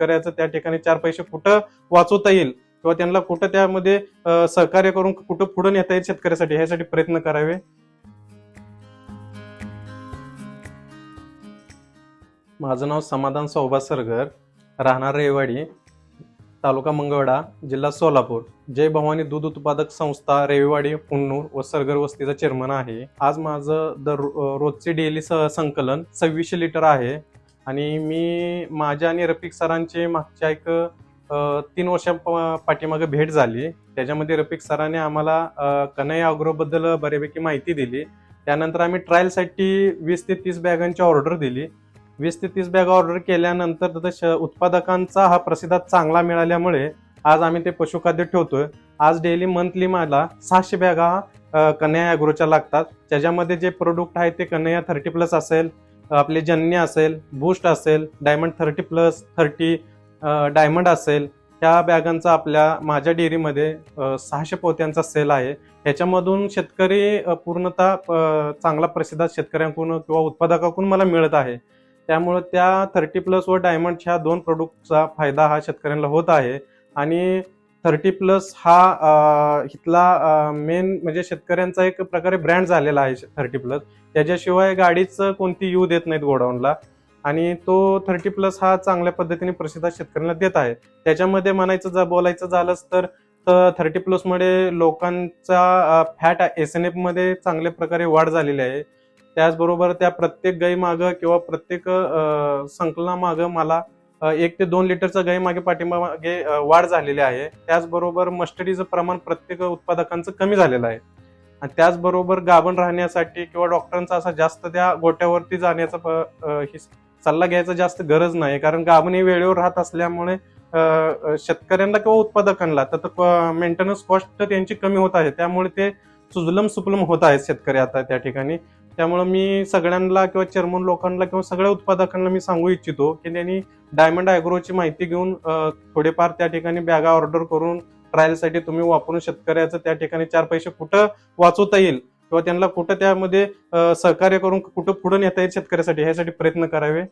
शेतकऱ्याचं त्या ठिकाणी चार पैसे कुठं वाचवता येईल? किंवा त्यांना कुठं त्यामध्ये सहकार्य करून कुठं पुढे नेता येईल शेतकऱ्यासाठी? ह्यासाठी प्रयत्न करावे. माझं नाव समाधान सौभा सरगर. राहणार रेवाडी तालुका मंगळवाडा जिल्हा सोलापूर. जय भवानी दूध उत्पादक संस्था रेवाडी पुन्नूर व सरगर वस्तीचा चेअरमन आहे. आज माझं दर रोजचे डेली संकलन सव्वीसशे लिटर आहे. आणि मी माझ्या आणि रफिक सरांचे मागच्या एक तीन वर्षा प- पाठीमागे भेट झाली. त्याच्यामध्ये रफिक सरांनी आम्हाला कन्हैया अग्रोबद्दल बऱ्यापैकी माहिती दिली. त्यानंतर आम्ही ट्रायलसाठी वीस ते तीस बॅगांची ऑर्डर दिली. वीस ते तीस बॅग ऑर्डर केल्यानंतर तिथं श- उत्पादकांचा हा प्रसिद्धात चांगला मिळाल्यामुळे आज आम्ही ते पशुखाद्य ठेवतोय. आज डेली मंथली मला सहाशे बॅगा कन्हैया अॅग्रोच्या लागतात. त्याच्यामध्ये जे प्रोडक्ट आहे ते कन्हैया थर्टी प्लस असेल आपले जन्य असेल बूस्ट असेल diamond thirty plus thirty diamond असेल त्या बॅगांचा आपल्या माझ्या डेअरीमध्ये सहाशे पोत्यांचा सेल आहे. ह्याच्यामधून शेतकरी पूर्णतः चांगला प्रसिद्ध शेतकऱ्यांकडून किंवा उत्पादकाकडून मला मिळत आहे. त्यामुळे त्या थर्टी प्लस व डायमंडच्या दोन प्रोडक्टचा फायदा हा शेतकऱ्यांना होत आहे. आणि थर्टी प्लस हा इथला मेन म्हणजे शेतकऱ्यांचा एक प्रकारे ब्रँड झालेला आहे थर्टी प्लस. त्याच्याशिवाय गाडीच कोणती येऊ देत नाहीत गोडाऊनला. आणि तो थर्टी प्लस हा चांगल्या पद्धतीने प्रसिद्ध शेतकऱ्यांना देत आहे. त्याच्यामध्ये म्हणायचं जा बोलायचं झालंच तर थर्टी प्लसमुळे लोकांचा फॅट एस एन एफमध्ये चांगल्या प्रकारे वाढ झालेली आहे. त्याचबरोबर त्या प्रत्येक गाई मागं किंवा प्रत्येक संकलनामागं मला एक ते दोन लिटरचा गाई मागे पाठीमागे मागे वाढ झालेली आहे. त्याचबरोबर मस्टडीचं प्रमाण प्रत्येक उत्पादकांचं कमी झालेलं आहे. आणि त्याचबरोबर गाभण राहण्यासाठी किंवा डॉक्टरांचा असा जास्त त्या गोट्यावरती जाण्याचा प- ही सल्ला घ्यायचा जास्त गरज नाही. कारण गाभण हे वेळेवर राहत असल्यामुळे शेतकऱ्यांना किंवा उत्पादकांना तर मेंटेनन्स कॉस्ट त्यांची कमी होत आहे. त्यामुळे ते सुजलम सुपलम होत आहेत शेतकरी आता त्या ठिकाणी. त्यामुळे मी सगळ्यांना किंवा चेअरमन लोकांना किंवा सगळ्या उत्पादकांना मी सांगू इच्छितो की त्यांनी डायमंड अॅग्रोची माहिती घेऊन थोडेफार त्या ठिकाणी बॅगा ऑर्डर करून ट्रायलसाठी तुम्ही वापरून शेतकऱ्याचं त्या ठिकाणी चार पैसे कुठं वाचवता येईल किंवा त्यांना कुठं त्यामध्ये सहकार्य करून कुठं पुढे नेता येईल शेतकऱ्यासाठी ह्यासाठी प्रयत्न करावे.